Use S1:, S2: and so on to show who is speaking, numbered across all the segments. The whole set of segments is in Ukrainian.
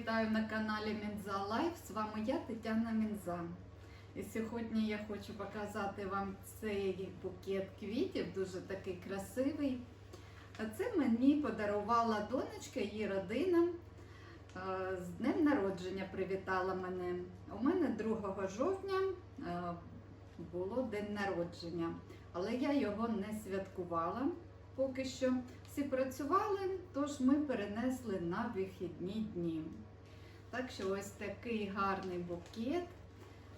S1: Вітаю на каналі Мінза Лайф. З вами я, Тетяна Мінза. І сьогодні я хочу показати вам цей букет квітів, дуже такий красивий. Це мені подарувала донечка, її родина. Е, З днем народження привітала мене. У мене 2 жовтня е, було день народження, але я його не святкувала поки що. Всі працювали, тож ми перенесли на вихідні дні. Так що ось такий гарний букет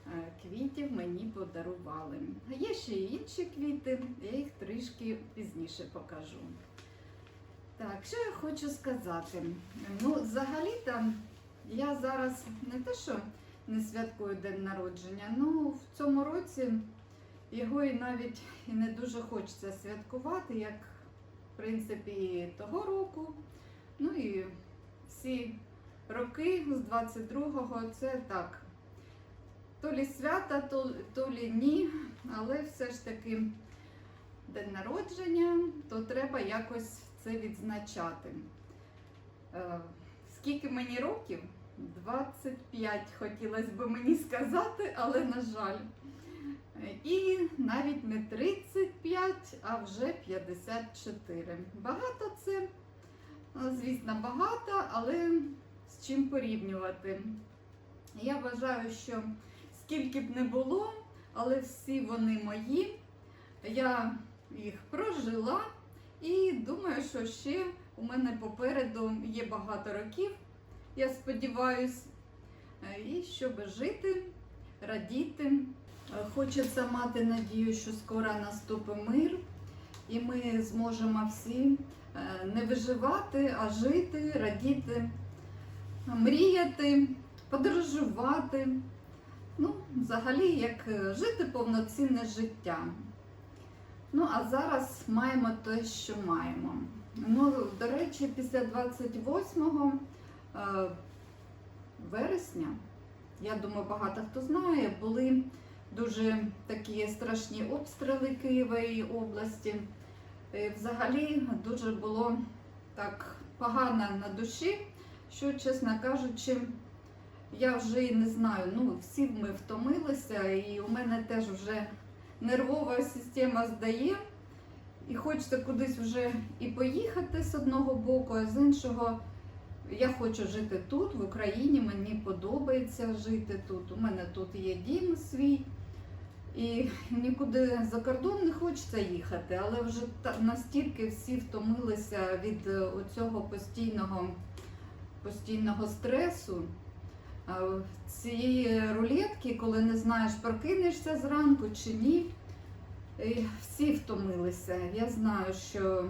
S1: е, квітів мені подарували. Є ще й інші квіти, я їх трішки пізніше покажу. Так, що я хочу сказати? Ну, взагалі-то я зараз не те, що не святкую день народження, ну в цьому році його і навіть і не дуже хочеться святкувати, як в принципі, того року. Ну і всі роки з 22-го це так. То лі свята, то, то лі ні, але все ж таки день народження, то треба якось це відзначати. Е, скільки мені років? 25 хотілося б мені сказати, але на жаль. І навіть не 35, а вже 54. Багато це, звісно, багато, але чим порівнювати. Я вважаю, що скільки б не було, але всі вони мої. Я їх прожила і думаю, що ще у мене попереду є багато років. Я сподіваюся, і щоб жити, радіти. Хочеться мати надію, що скоро наступить мир, і ми зможемо всі е, не виживати, а жити, радіти, мріяти, подорожувати. Ну, взагалі, як е, жити повноцінне життя. Ну, а зараз маємо те, що маємо. Ну, до речі, після 28 е, вересня, я думаю, багато хто знає, були дуже такі страшні обстріли Києва і області. І взагалі дуже було так погано на душі, що, чесно кажучи, я вже і не знаю. Ну, всі ми втомилися, і у мене теж вже нервова система здає. І хочеться кудись вже і поїхати з одного боку, а з іншого я хочу жити тут, в Україні. Мені подобається жити тут. У мене тут є дім свій. І нікуди за кордон не хочеться їхати, але вже настільки всі втомилися від е, цього постійного, постійного стресу. Цієї рулетки, коли не знаєш, прокинешся зранку чи ні. Всі втомилися. Я знаю, що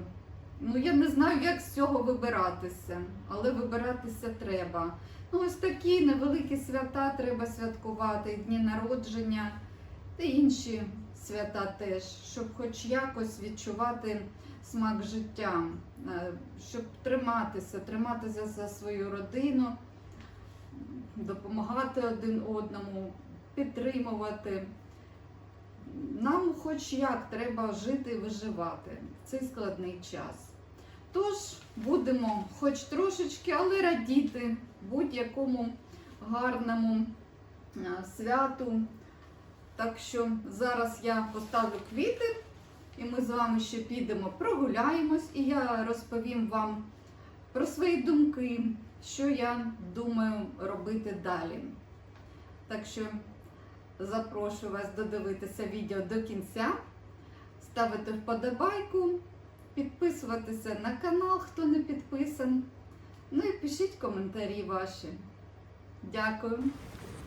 S1: ну я не знаю, як з цього вибиратися, але вибиратися треба. Ну, ось такі невеликі свята треба святкувати, дні народження та інші свята теж, щоб хоч якось відчувати смак життя, е, щоб триматися, триматися за свою родину, допомагати один одному, підтримувати. Нам хоч як треба жити і виживати в цей складний час. Тож будемо хоч трошечки, але радіти будь-якому гарному е, святу. Так що зараз я поставлю квіти, і ми з вами ще підемо прогуляємось, і я розповім вам про свої думки, що я думаю робити далі. Так що запрошую вас додивитися відео до кінця, ставити вподобайку, підписуватися на канал, хто не підписан. Ну і пишіть коментарі ваші. Дякую.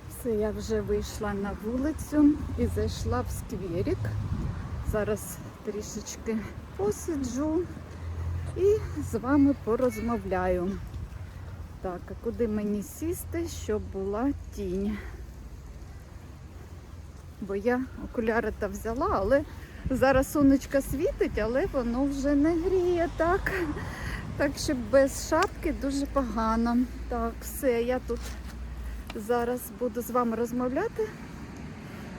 S1: Все, я вже вийшла на вулицю і зайшла в скверик. Зараз трішечки посиджу і з вами порозмовляю. Так, а куди мені сісти, щоб була тінь? Бо я окуляри та взяла, але зараз сонечко світить, але воно вже не гріє так. Так що без шапки дуже погано. Так, все, я тут зараз буду з вами розмовляти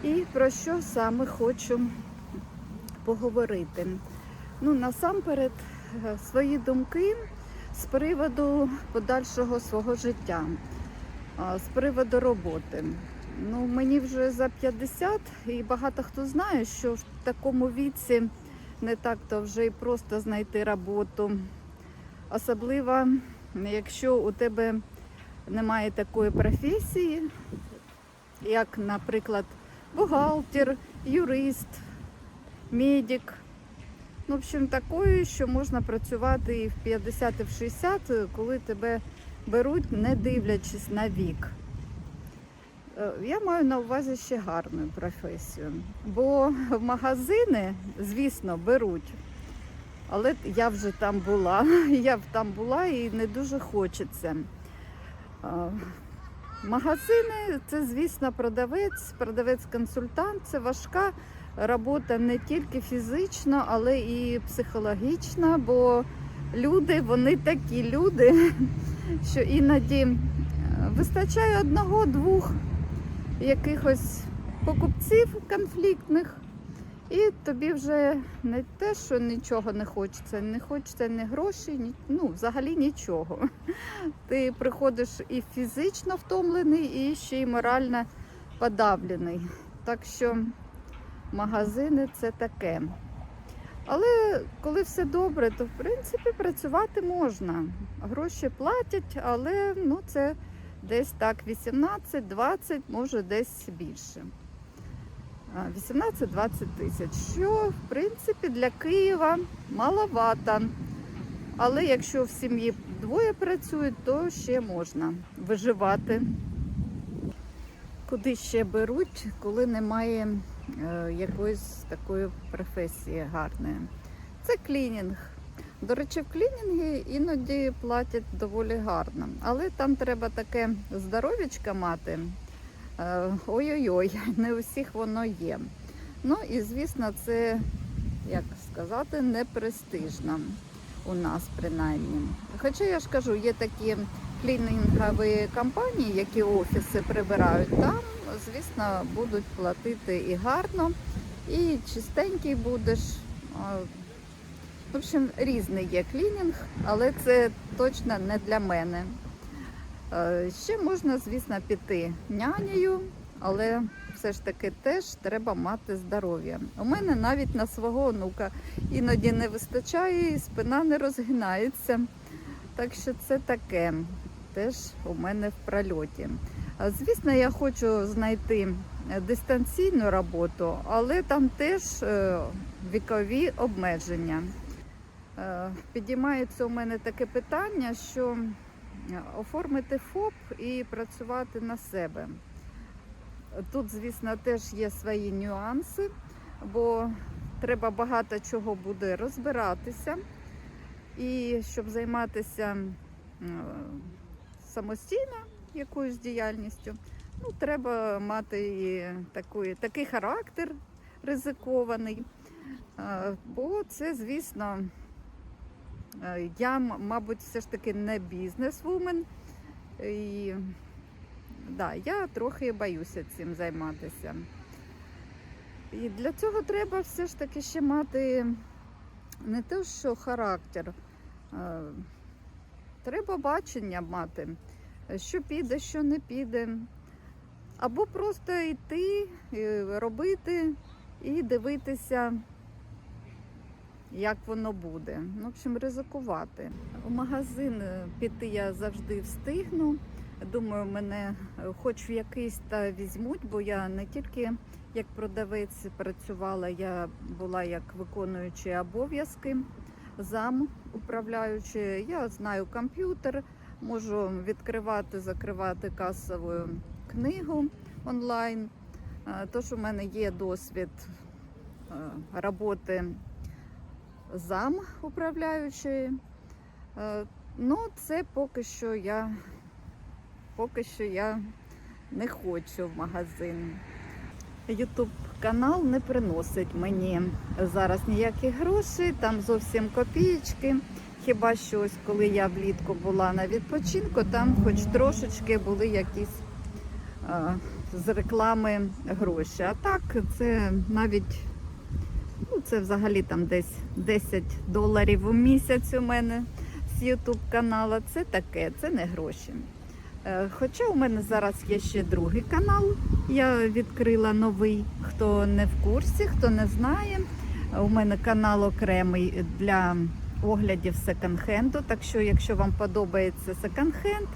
S1: і про що саме хочу поговорити. Ну, насамперед, е, свої думки з приводу подальшого свого життя, з приводу роботи. Ну, мені вже за 50 і багато хто знає, що в такому віці не так-то вже і просто знайти роботу. Особливо, якщо у тебе немає такої професії, як, наприклад, бухгалтер, юрист, медик. Ну, в общем, такої, що можна працювати і в 50, і в 60, коли тебе беруть, не дивлячись на вік. Е, Я маю на увазі ще гарну професію. Бо в магазини, звісно, беруть. Але я вже там була. Я там була і не дуже хочеться. Магазини це, звісно, продавець, продавець-консультант це важка робота не тільки фізично, але і психологічна, бо люди, вони такі люди, що іноді е, вистачає одного-двох якихось покупців конфліктних, і тобі вже не те, що нічого не хочеться, не хочеться ні грошей, ні, ну, взагалі нічого. Ти приходиш і фізично втомлений, і ще й морально подавлений. Так що магазини це таке. Але коли все добре, то в принципі працювати можна. Гроші платять, але ну, це десь так 18-20, може десь більше. 18-20 тисяч, що в принципі для Києва маловато. Але якщо в сім'ї двоє працюють, то ще можна виживати. Куди ще беруть, коли немає е, якоїсь такої професії гарної? Це клінінг. До речі, в клінінгі іноді платять доволі гарно, але там треба таке здоров'ячка мати. Е, Ой-ой-ой, не у всіх воно є. Ну і звісно, це, як сказати, не престижно у нас принаймні. Хоча я ж кажу, є такі клінінгові компанії, які офіси прибирають, там, звісно, будуть платити і гарно, і чистенький будеш. В общем, різний є клінінг, але це точно не для мене. Ще можна, звісно, піти нянею, але все ж таки теж треба мати здоров'я. У мене навіть на свого онука іноді не вистачає, і спина не розгинається. Так що це таке теж у мене в прольоті. Звісно, я хочу знайти е, дистанційну роботу, але там теж е, вікові обмеження. Е, Підіймається у мене таке питання, що оформити ФОП і працювати на себе. Тут, звісно, теж є свої нюанси, бо треба багато чого буде розбиратися. І щоб займатися самостійно якоюсь діяльністю, ну, треба мати і такий, такий характер ризикований. Бо це, звісно, е, я, мабуть, все ж таки не бізнес-вумен. І да, я трохи боюся цим займатися. І для цього треба все ж таки ще мати не те, що характер, треба бачення мати, що піде, що не піде. Або просто йти, е, робити і дивитися, як воно буде. Ну, в общем, ризикувати. У магазин е, піти я завжди встигну. Думаю, мене е, хоч в якийсь та візьмуть, бо я не тільки як продавець працювала, я була як виконуючий обов'язки, зам управляючи. Я знаю комп'ютер, можу відкривати, закривати касову книгу онлайн. Е, Тож у мене є досвід е, роботи зам управляючої. Е, Ну, це поки що я поки що я не хочу в магазин. Ютуб канал не приносить мені зараз ніяких грошей, там зовсім копієчки. Хіба що ось коли я влітку була на відпочинку, там хоч трошечки були якісь а, з реклами гроші. А так це навіть ну, це взагалі там десь 10 доларів у місяць у мене з YouTube каналу, це таке, це не гроші. Е, Хоча у мене зараз є ще другий канал, я відкрила новий. Хто не в курсі, хто не знає. У мене канал окремий для оглядів секонд-хенду. Так що, якщо вам подобається секонд-хенд,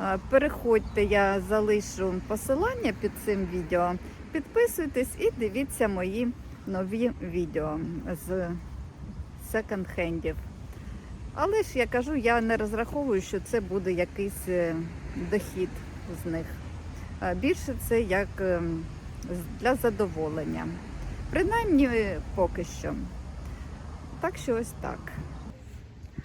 S1: е, переходьте, я залишу посилання під цим відео. Підписуйтесь і дивіться мої нові відео з секонд-хендів. Але ж я кажу, я не розраховую, що це буде якийсь е, дохід з них. Е, Більше це як ем, для задоволення. Принаймні е, поки що. Так що ось так.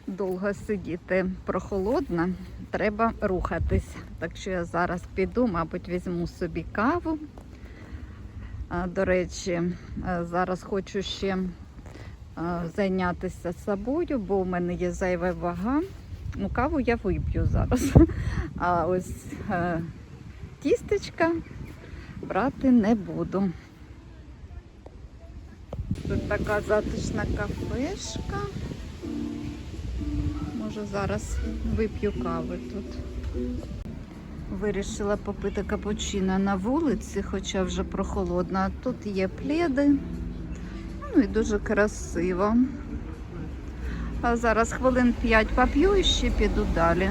S1: Довго сидіти прохолодно, треба рухатись. Так що я зараз піду, мабуть, візьму собі каву. До речі, е, зараз хочу ще е, зайнятися собою, бо у мене є зайва вага. Ну, каву я вип'ю зараз. А ось е, тістечка брати не буду. Тут така затишна кафешка. Може зараз вип'ю кави тут. Вирішила попити капучино на вулиці, хоча вже прохолодно. Тут є пледи. Ну і дуже красиво. А зараз хвилин 5 поп'ю і ще піду далі.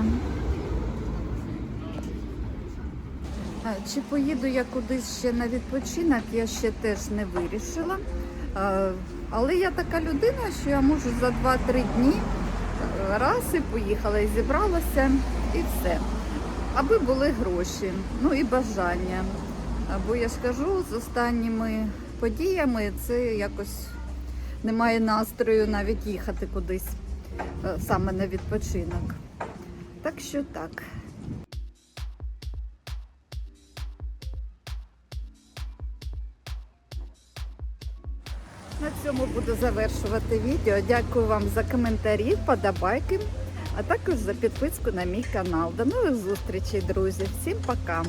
S1: Чи поїду я кудись ще на відпочинок, я ще теж не вирішила. Але я така людина, що я можу за 2-3 дні е, раз і поїхала, і зібралася, і все. Аби були гроші, ну і бажання. Бо я ж кажу, з останніми подіями це якось немає настрою навіть їхати кудись е, саме на відпочинок. Так що так. На цьому буду завершувати відео. Дякую вам за коментарі, подобайки, а також за підписку на мій канал. До нових зустрічей, друзі. Всім пока!